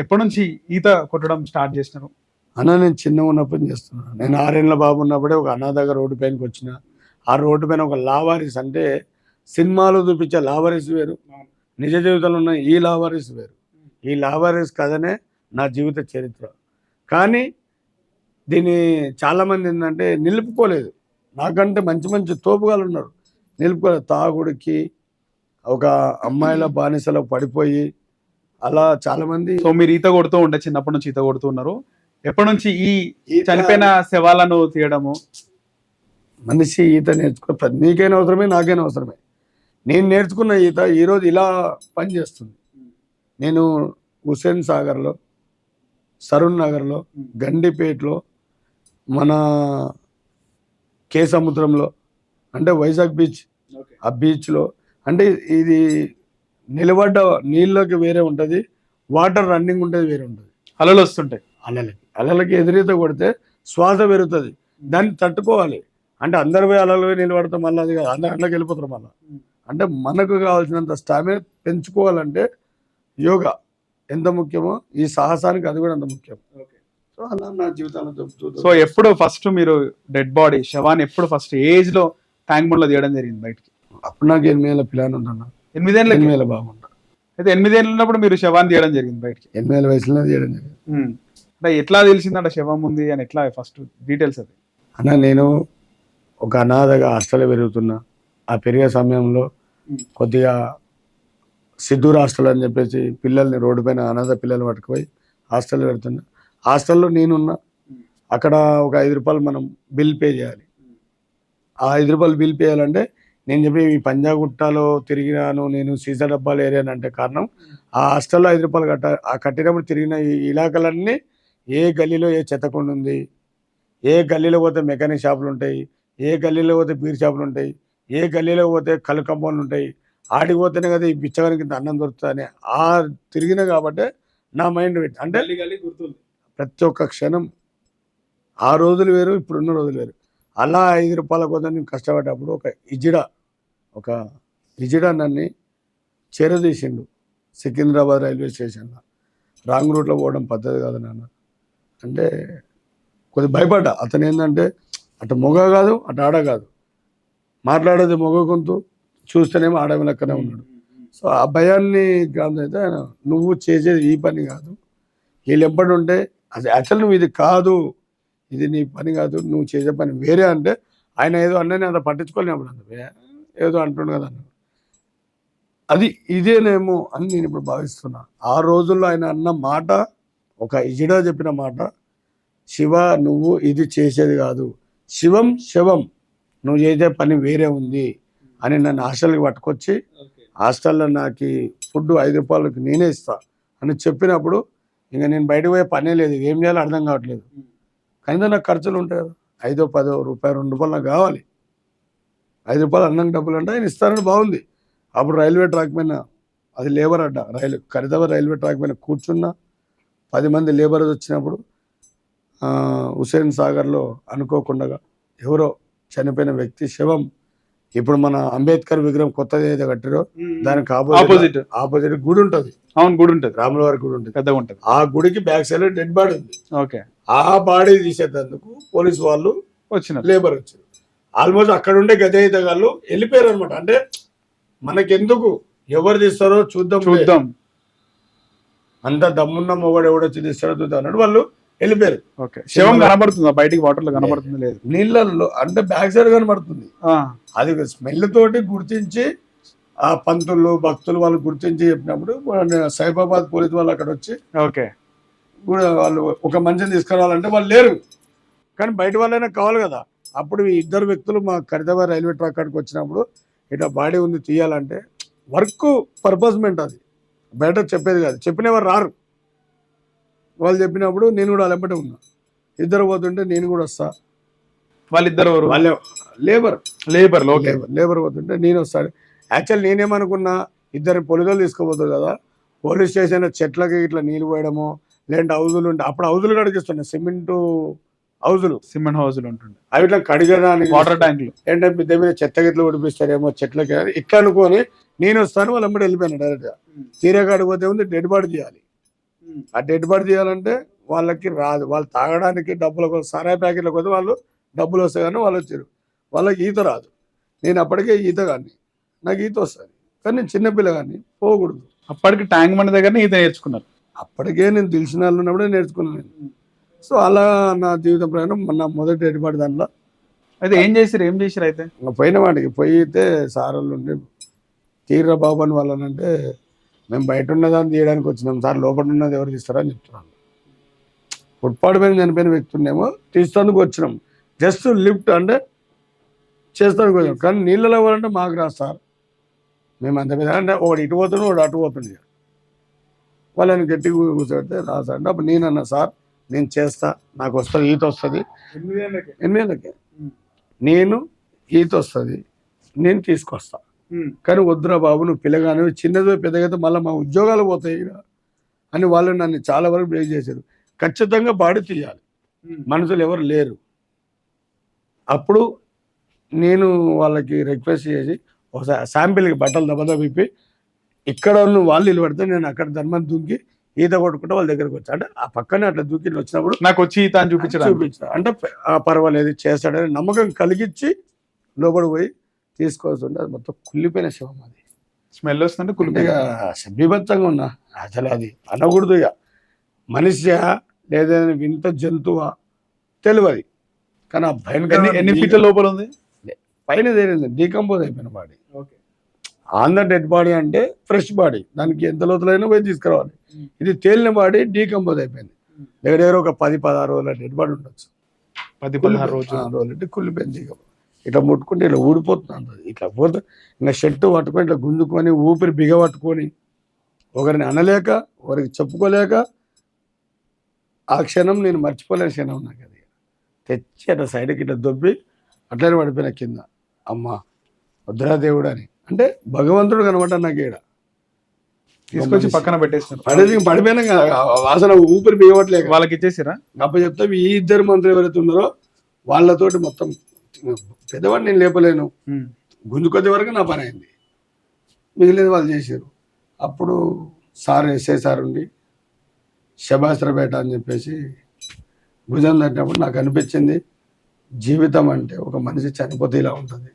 ఎప్పటి నుంచి ఈత కొట్టడం స్టార్ట్ చేసినారు? అన్న నేను చిన్న ఉన్నప్పుడు చేస్తున్నాను. నేను ఆరేళ్ళ బాబు ఉన్నప్పుడే ఒక అనాథగా రోడ్డు పైనకి వచ్చిన. ఆ రోడ్డు పైన ఒక లావారీస్ అంటే సినిమాలో చూపించే లావారీస్ వేరు. నిజ జీవితంలో ఉన్న ఈ లావారీస్ వేరు. ఈ లావారీస్ కథనే నా జీవిత చరిత్ర. కానీ దీన్ని చాలామంది ఏంటంటే నిలుపుకోలేదు. నాకంటే మంచి మంచి తోపుగాలు ఉన్నారు. నిలుపుకోలేదు. తాగుడికి ఒక అమ్మాయిల బానిసలో పడిపోయి అలా చాలామంది సో మీరు ఈత కొడుతూ ఉండే చిన్నప్పటి నుంచి ఈత కొడుతూ ఉన్నారు. ఎప్పటి నుంచి ఈ చనిపోయిన శవాలను తీయడము? మనిషి ఈత నేర్చుకో నీకైనా అవసరమే నాకైనా అవసరమే. నేను నేర్చుకున్న ఈత ఈరోజు ఇలా పనిచేస్తుంది నేను హుసేన్ సాగర్లో సరుణ్ నగర్లో గండిపేటలో మన కే సముద్రంలో అంటే వైజాగ్ బీచ్ ఆ బీచ్లో అంటే ఇది నిలబడ్డ నీళ్ళకి వేరే ఉంటుంది వాటర్ రన్నింగ్ ఉంటుంది వేరే ఉంటుంది. అలలు వస్తుంటాయి. అలలకి అలలకి ఎదురీత కొడితే శ్వాస పెరుగుతుంది. దాన్ని తట్టుకోవాలి. అంటే అందరు పోయి అలలు పోయి నిలబడతాం మళ్ళీ అది కాదు. అందరు అట్లకి వెళ్ళిపోతారు మళ్ళీ. అంటే మనకు కావాల్సినంత స్టామినా పెంచుకోవాలంటే యోగా ఎంత ముఖ్యమో ఈ సాహసానికి అది కూడా అంత ముఖ్యం. సో అలా నా జీవితంలో చెప్తూ సో ఎప్పుడు ఫస్ట్ మీరు డెడ్ బాడీ శవాన్ని ఎప్పుడు ఫస్ట్ ఏజ్లో ట్యాంక్ బండ్లో తీయడం జరిగింది బయటికి? అప్పుడు నాకు ఎనిమిదేళ్ళ పిల్లని ఉంటున్నా ఎనిమిదేళ్ళ బాగుంటా అయితే ఎనిమిదేళ్ళు ఉన్నప్పుడు మీరు శవాన్ని తీయడం జరిగింది బయటికి? ఎనిమిదేళ్ళ వయసులో చేయడం జరిగింది. అంటే ఎట్లా తెలిసిందంట శవం ఉంది అని ఎట్లా ఫస్ట్ డీటెయిల్స్ అది? అన్న నేను ఒక అనాథగా హాస్టల్లో పెరుగుతున్నా. ఆ పెరిగే సమయంలో కొద్దిగా సిద్ధూర్ హాస్టల్ అని చెప్పేసి పిల్లల్ని రోడ్డు పైన అనాథ పిల్లలు పట్టుకుపోయి హాస్టల్లో పెడుతున్నా. హాస్టల్లో నేనున్నా. అక్కడ ఒక ఐదు రూపాయలు మనం బిల్ పే చేయాలి. ఆ ఐదు రూపాయలు బిల్ పే చేయాలంటే నేను చెప్పి ఈ పంజాగుట్టలో తిరిగినాను నేను సీసా డబ్బాలు ఏరియాను అంటే కారణం ఆ హాస్టల్లో ఐదు రూపాయలు కట్ట ఆ కట్టినప్పుడు తిరిగిన ఈ ఇలాకలన్నీ ఏ గల్లీలో ఏ చెత్తకుండ ఉంది ఏ గల్లీలో పోతే మెకానిక్ షాపులు ఉంటాయి ఏ గల్లీలో పోతే బీర్ షాపులు ఉంటాయి ఏ గల్లీలో పోతే కళ్ళు కంపౌండ్లు ఉంటాయి ఆడికి పోతేనే కదా ఈ బిచ్చగానికి అన్నం దొరుకుతుందని ఆ తిరిగిన కాబట్టి నా మైండ్ పెట్టి అంటే ప్రతి ఒక్క క్షణం ఆ రోజులు వేరు ఇప్పుడున్న రోజులు వేరు. అలా ఐదు రూపాయల కోసం నేను కష్టపడ్డప్పుడు ఒక ఇజిడా ఒక ఇజిడా నన్ను చేరదీసిండు సికింద్రాబాద్ రైల్వే స్టేషన్లో. రాంగ్ రూట్లో పోవడం పద్ధతి కాదు నాన్న. అంటే కొద్దిగా భయపడ్డా. అతను ఏంటంటే అటు మొగ కాదు అటు ఆడ కాదు. మాట్లాడేది మొగ గొంతు చూస్తేనేమో ఆడవి లెక్కనే ఉన్నాడు. సో ఆ భయాన్ని అయితే ఆయన నువ్వు చేసేది ఈ పని కాదు. వీళ్ళు ఎప్పటి ఉంటే అది యాక్చువల్ నువ్వు ఇది కాదు ఇది నీ పని కాదు నువ్వు చేసే పని వేరే అంటే ఆయన ఏదో అన్నీ అంత పట్టించుకోలేనప్పుడు అంత "ఏ, ఏదో అంటుండు కదా. అది ఇదేనేమో అని నేను ఇప్పుడు భావిస్తున్నా. ఆ రోజుల్లో ఆయన అన్న మాట ఒక ఇజిడా చెప్పిన మాట శివ నువ్వు ఇది చేసేది కాదు. శివం శివం నువ్వు చేసే పని వేరే ఉంది అని నన్ను హాస్టల్కి పట్టుకొచ్చి హాస్టల్లో నాకు ఫుడ్ ఐదు రూపాయలకి నేనే ఇస్తా అని చెప్పినప్పుడు ఇంకా నేను బయటకు పోయే పనే లేదు ఏం చేయాలో అర్థం కావట్లేదు. కనీసం నాకు ఖర్చులు ఉంటాయి కదా. ఐదో పదో రూపాయలు రెండు రూపాయలు నాకు కావాలి. ఐదు రూపాయలు అన్నం డబ్బులు అంటే ఆయన ఇస్తారని బాగుంది. అప్పుడు రైల్వే ట్రాక్ పైన అది లేబర్ అడ్డ రైలు ఖరీదాబాద్ రైల్వే ట్రాక్ పైన కూర్చున్నా పది మంది లేబర్ వచ్చినప్పుడు హుసేన్ సాగర్లో అనుకోకుండా ఎవరో చనిపోయిన వ్యక్తి శవం ఇప్పుడు మన అంబేద్కర్ విగ్రహం కొత్తది ఏదో కట్టారో దానికి ఆపోజిట్ ఆపోజిట్. ఆపోజిట్ గుడి ఉంటుంది. అవును గుడి ఉంటుంది. రాముల వారి గుడి ఉంటుంది. పెద్దగా ఉంటుంది. ఆ గుడికి బ్యాక్ సైడ్ డెడ్ బాడీ ఉంది. ఓకే. ఆ బాడీ తీసేటందుకు పోలీస్ వాళ్ళు వచ్చిన లేబర్ వచ్చారు. ఆల్మోస్ట్ అక్కడ ఉండే గజయితగాళ్ళు వెళ్ళిపోయారు అనమాట అంటే మనకెందుకు? ఎవరు తీస్తారో చూద్దాం చూద్దాం. అంత దమ్మున్న మొగడు ఎవడొచ్చి తీస్తాడో చూద్దాం అన్నాడు వాళ్ళు వెళ్ళిపోయారు. ఓకే. శవం కనబడుతుందా? బయటికి వాటర్లో కనబడుతుంది లేదు. నీళ్ళల్లో అంటే బ్యాక్ సైడ్ కనబడుతుంది. అది స్మెల్ తోటి గుర్తించి ఆ పంతులు భక్తులు వాళ్ళు గుర్తించి చెప్పినప్పుడు సైబాబాద్ పోలీస్ వాళ్ళు అక్కడ వచ్చి ఓకే. కూడా వాళ్ళు ఒక మనిషిని తీసుకురావాలంటే వాళ్ళు లేరు. కానీ బయట వాళ్ళైనా కావాలి కదా. అప్పుడు ఇద్దరు వ్యక్తులు మా ఖరీదాబాద్ రైల్వే ట్రాక్ కాడికి వచ్చినప్పుడు ఇట్లా బాడీ ఉంది తీయాలంటే వర్క్ పర్పస్మెంట్ అది. బయట చెప్పేది కాదు. చెప్పినవారు రారు. వాళ్ళు చెప్పినప్పుడు నేను కూడా అలెంబటే ఉన్నా. ఇద్దరు పోతుంటే నేను కూడా వస్తా. వాళ్ళిద్దరు? వాళ్ళే labour. Labour okay. Labour. Labour పోతుంటే నేను వస్తాను యాక్చువల్ నేనేమనుకున్నా ఇద్దరు పొలిదలు తీసుకోబోతుంది కదా. పోలీస్ స్టేషన్ చెట్లకి ఇట్లా నీళ్ళు పోయడము లేదంటే హౌజులు ఉంటే అప్పుడు హౌజులు కడిగిస్తున్నాయి సిమెంట్ హౌజులు. సిమెంట్ హౌస్ ఉంటుండే. అవి ఇట్లా కడిగడానికి వాటర్ ట్యాంకులు ఏంటంటే మిద్దె మీద చెత్త గిట్లు ఉడిపిస్తారేమో చెట్లకి ఇట్లా అనుకొని నేను వస్తాను వాళ్ళు అమ్మడి వెళ్ళిపోయాను డైరెక్ట్గా తీరే కాడికి పోతే ఉంది డెడ్ బాడీ చేయాలి ఆ డెడ్ బాడీ తీయాలంటే వాళ్ళకి రాదు. వాళ్ళు తాగడానికి డబ్బుల కోసం సరాయి ప్యాకెట్ల కోసం వాళ్ళు డబ్బులు వస్తాయి కానీ వాళ్ళు వచ్చారు. వాళ్ళకి ఈత రాదు. నేను అప్పటికే ఈత కానీ నాకు ఈత వస్తుంది. కానీ నేను చిన్నపిల్ల కానీ పోకూడదు. అప్పటికి ట్యాంక్ బండ్ దగ్గరనే ఈత నేర్చుకున్నారు. అప్పటికే నేను తెలిసిన వాళ్ళు ఉన్నప్పుడే నేర్చుకున్నాను నేను. సో అలా నా జీవిత ప్రయాణం నా మొదటి బాడీ దాంట్లో అయితే ఏం చేసిరు ఏం చేసిరు అయితే? పోయిన వాడికి పోయితే సార్ వాళ్ళు ఉండి తీర్ర బాబు అని వాళ్ళనంటే మేము బయట ఉన్నదాన్ని తీయడానికి వచ్చినాం సార్ లోపల ఉన్నది ఎవరు తీస్తారా అని చెప్తున్నాను ఫుట్పాత్ మీద చనిపోయిన వ్యక్తున్నేమో తీస్తానికి వచ్చినాం. జస్ట్ లిఫ్ట్ అంటే చేస్తానికి వచ్చాం కానీ నీళ్ళలో ఎవరంటే మాకు రా సార్. మేము అంత మీద అంటే ఒకటి ఇటు పోతుండే ఒకటి అటు పోతుంది వాళ్ళని గట్టిగా కూర్చోబెడితే రా సార్ అంటే అప్పుడు నేను అన్నా సార్ నేను చేస్తా నాకు వస్తుంది ఈత వస్తుంది. ఎనిమిదిలకి నేను ఈత వస్తుంది నేను తీసుకొస్తా. కానీ వద్దురా బాబు నువ్వు పిల్లగానే చిన్నదో పెద్దగైతే మళ్ళీ మా ఉద్యోగాలు పోతాయి అని వాళ్ళు నన్ను చాలా వరకు బ్రేక్ చేశారు. ఖచ్చితంగా బాడీ తీయాలి. మనుషులు ఎవరు లేరు. అప్పుడు నేను వాళ్ళకి రిక్వెస్ట్ చేసి ఒకసారి శాంపిల్కి బట్టలు దెబ్బ విప్పి ఇక్కడ ఉన్న వాళ్ళు నిలబడితే నేను అక్కడ ధర్మం దూకి ఈత కొట్టుకుంటే వాళ్ళ దగ్గరకు వచ్చా? అంటే ఆ పక్కనే అట్లా దూకి వచ్చినప్పుడు నాకు వచ్చి ఈత అని చూపించడానికి. చూపించిన అంటే పర్వాలేదు చేస్తాడని నమ్మకం కలిగించి లోపల పోయి తీసుకోవాల్సి అది మొత్తం కుళ్ళిపోయిన శవం అది. స్మెల్ వస్తుంటే కులిపి ఇక బీభత్సంగా ఉన్నా. అసలు అది అనకూడదు ఇక. మనిషి లేదా వింత జంతువా? తెలియదు కానీ ఆ భయంకర ఎన్ని ఫీట్ల లోపల ఉంది? పైన తేలింది డీకంపోజ్ అయిపోయిన body. On the dead body అంటే ఫ్రెష్ బాడీ. దానికి ఎంత లోతులైనా పోయి తీసుకురావాలి. ఇది తేలిన బాడీ డీకంపోజ్ అయిపోయింది. దగ్గర దగ్గర ఒక పది పదహారు రోజుల డెడ్ బాడీ ఉండొచ్చు. పది పదహారు రోజులు. రోజులు అంటే కుళ్ళిపోయింది ఇట్లా ముట్టుకుంటే ఇట్లా ఊడిపోతుంది ఇట్లా పోతే ఇంకా షర్టు పట్టుకొని ఇట్లా గుంజుకొని ఊపిరి బిగ పట్టుకొని ఒకరిని అనలేక ఒకరికి చెప్పుకోలేక ఆ క్షణం నేను మర్చిపోలేని క్షణం నాకు అది. తెచ్చి అట్లా సైడ్కి ఇట్లా దొబ్బి అట్లనే పడిపోయిన కింద. అమ్మ వద్దురా దేవుడు అని. అంటే భగవంతుడు కనబడ్డా నాకు ఈడ తీసుకొచ్చి పక్కన పెట్టేసినారు పడేది పడిపోయినా వాసన ఊపిరి బిగవట్లేక వాళ్ళకి ఇచ్చేసిరా గప్ప చెప్తే ఈ ఇద్దరు మంత్రులు ఎవరైతే ఉన్నారో వాళ్ళతోటి మొత్తం పెద్దవాడిని నేను లేపలేను. గుంజుకొద్ది వరకు నా పని అయింది. మిగిలినది వాళ్ళు చేశారు అప్పుడు సార్ ఎస్ఐ సార్ ఉండి శబాస్త్రపేట అని చెప్పేసి భుజం తట్టినప్పుడు నాకు అనిపించింది జీవితం అంటే ఒక మనిషి చనిపోతే ఇలా ఉంటుంది.